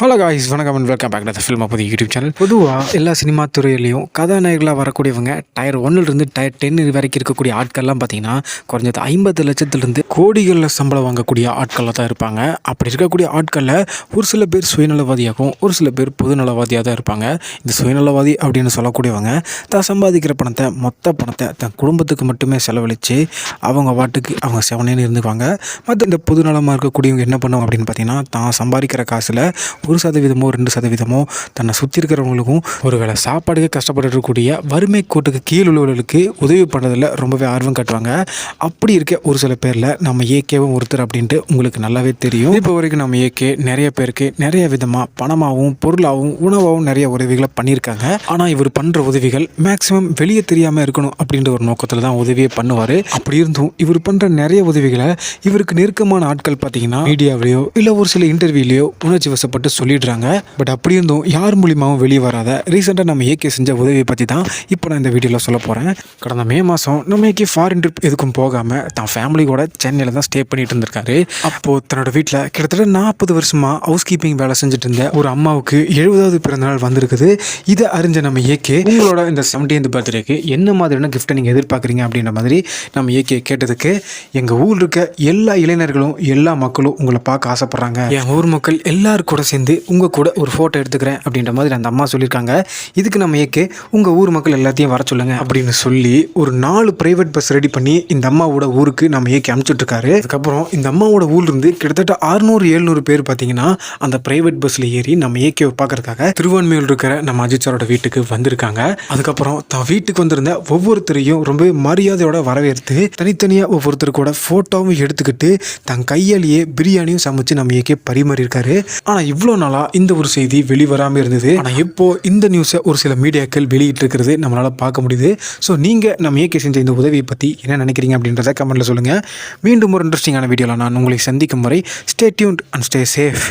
Hello guys வணக்கம் and welcome back to film அப்போது YouTube channel பொதுவாக எல்லா சினிமா துறையிலையும் கதாநாயகர்களாக வரக்கூடியவங்க டயர் ஒன்னுலேருந்து டயர் டென் வரைக்கும் இருக்கக்கூடிய ஆட்கள்லாம் பார்த்தீங்கன்னா குறைஞ்சது ஐம்பது லட்சத்துலேருந்து கோடிகளில் சம்பளம் வாங்கக்கூடிய ஆட்களாக தான் இருப்பாங்க. அப்படி இருக்கக்கூடிய ஆட்களில் ஒரு சில பேர் சுயநலவாதியாகவும் ஒரு சில பேர் பொதுநலவாதியாக தான் இருப்பாங்க. இந்த சுயநலவாதி அப்படின்னு சொல்லக்கூடியவங்க தான் சம்பாதிக்கிற பணத்தை மொத்த பணத்தை தன் குடும்பத்துக்கு மட்டுமே செலவழித்து அவங்க வாட்டுக்கு அவங்க செவனேன்னு இருந்துக்குவாங்க. மற்ற இந்த பொதுநலமாக இருக்கக்கூடியவங்க என்ன பண்ணுவாங்க அப்படின்னு பார்த்தீங்கன்னா தான் சம்பாதிக்கிற காசில் ஒரு சதவீதமோ ரெண்டு சதவீதமோ தன்னை சுற்றி இருக்கிறவங்களுக்கும் ஒருவேளை சாப்பாடுக்கே கஷ்டப்பட்டு இருக்கக்கூடிய வறுமை கோட்டுக்கு கீழ் உள்ளவர்களுக்கு உதவி பண்ணுறதில் ரொம்பவே ஆர்வம் காட்டுவாங்க. அப்படி இருக்க ஒரு சில பேரில் நம்ம ஏகேவும் ஒருத்தர் அப்படின்ட்டு உங்களுக்கு நல்லாவே தெரியும். இப்போ வரைக்கும் நம்ம ஏகே நிறைய பேருக்கு நிறைய விதமாக பணமாகவும் பொருளாகவும் உணவாகவும் நிறைய உதவிகளை பண்ணியிருக்காங்க. ஆனால் இவர் பண்ணுற உதவிகள் மேக்ஸிமம் வெளியே தெரியாமல் இருக்கணும் அப்படின்ற ஒரு நோக்கத்தில் தான் உதவியை பண்ணுவார். அப்படி இருந்தும் இவர் பண்ணுற நிறைய உதவிகளை இவருக்கு நெருக்கமான ஆட்கள் பார்த்தீங்கன்னா மீடியாவிலேயோ இல்லை ஒரு சில இன்டர்வியூலையோ உணர்ச்சி வசப்பட்டு சொல்லிடுறாங்க. பட் அப்படி இருந்தும் யார் மூலியமாகவும் வெளியே வராத ரீசெண்டாக நம்ம ஏகே செஞ்ச உதவியை பற்றி தான் இப்போ நான் இந்த வீடியோவில் சொல்ல போகிறேன் கடந்த மே மாதம் நம்ம ஏகே ஃபாரின் ட்ரிப் எதுக்கும் போகாமல் தான் ஃபேமிலியோட சென்னையில் தான் ஸ்டே பண்ணிட்டு இருந்திருக்காரு. அப்போது தன்னோட வீட்டில் கிட்டத்தட்ட நாற்பது வருஷமாக ஹவுஸ் கீப்பிங் வேலை செஞ்சுட்டு இருந்த ஒரு அம்மாவுக்கு எழுபதாவது பிறந்தநாள் வந்திருக்குது. இதை அறிஞ்ச நம்ம ஏகே உங்களோட இந்த செவன்டீன்த் பர்த்டேக்கு என்ன மாதிரியான கிஃப்ட்டை நீங்கள் எதிர்பார்க்குறீங்க அப்படின்ற மாதிரி நம்ம ஏகே கேட்டதுக்கு எங்கள் ஊரில் இருக்க எல்லா இளைஞர்களும் எல்லா மக்களும் உங்களை பார்க்க ஆசைப்பட்றாங்க. என் ஊர் மக்கள் எல்லாரும் கூட சேர்ந்து உங்கள் கூட ஒரு ஃபோட்டோ எடுத்துக்கிறேன் அப்படின்ற மாதிரி அந்த அம்மா சொல்லியிருக்காங்க. இதுக்கு நம்ம ஏகே உங்கள் ஊர் மக்கள் எல்லாத்தையும் வர சொல்லுங்க அப்படின்னு சொல்லி ஒரு நாலு பிரைவேட் பஸ் ரெடி பண்ணி இந்த அம்மாவோட ஊருக்கு நம்ம ஏகே அனுப்பிச்சுட்ருக்காரு. அதுக்கப்புறம் இந்த அம்மாவோட ஊர்லேருந்து கிட்டத்தட்ட அறுநூறு எழுநூறு பேர் பார்த்தீங்கன்னா அந்த பிரைவேட் பஸ்ஸில் ஏறி நம்ம ஏகேவை பார்க்கறதுக்காக திருவான்மையில் இருக்கிற நம்ம அஜித் சாரோட வீட்டுக்கு வந்திருக்காங்க. அதுக்கப்புறம் தான் வீட்டுக்கு வந்திருந்த ஒவ்வொருத்தரையும் ரொம்ப மரியாதையோட வரவேற்று தனித்தனியாக ஒவ்வொருத்தர் கூட ஃபோட்டோவும் எடுத்துக்கிட்டு தன் கையாலேயே பிரியாணியும் சமைச்சு நம்ம ஏகே பரிமாறியிருக்காரு. ஆனால் இவ்வளோ நாளாக இந்த ஒரு செய்தி வெளிவராமல் இருந்தது. ஆனால் இப்போ இந்த நியூஸை ஒரு சில மீடியாக்கள் வெளியிட்டு இருக்கிறது நம்மளால் பார்க்க முடியுது. ஸோ நீங்கள் நம்ம ஏகே செஞ்ச இந்த உதவியை பற்றி என்ன நினைக்கிறீங்க அப்படின்றத கமெண்ட்டில் சொல்லுங்கள் மீண்டும் ஒரு இன்ட்ரெஸ்டிங்கான வீடியோவில் நான் உங்களை சந்திக்கும் வரை stay tuned and stay safe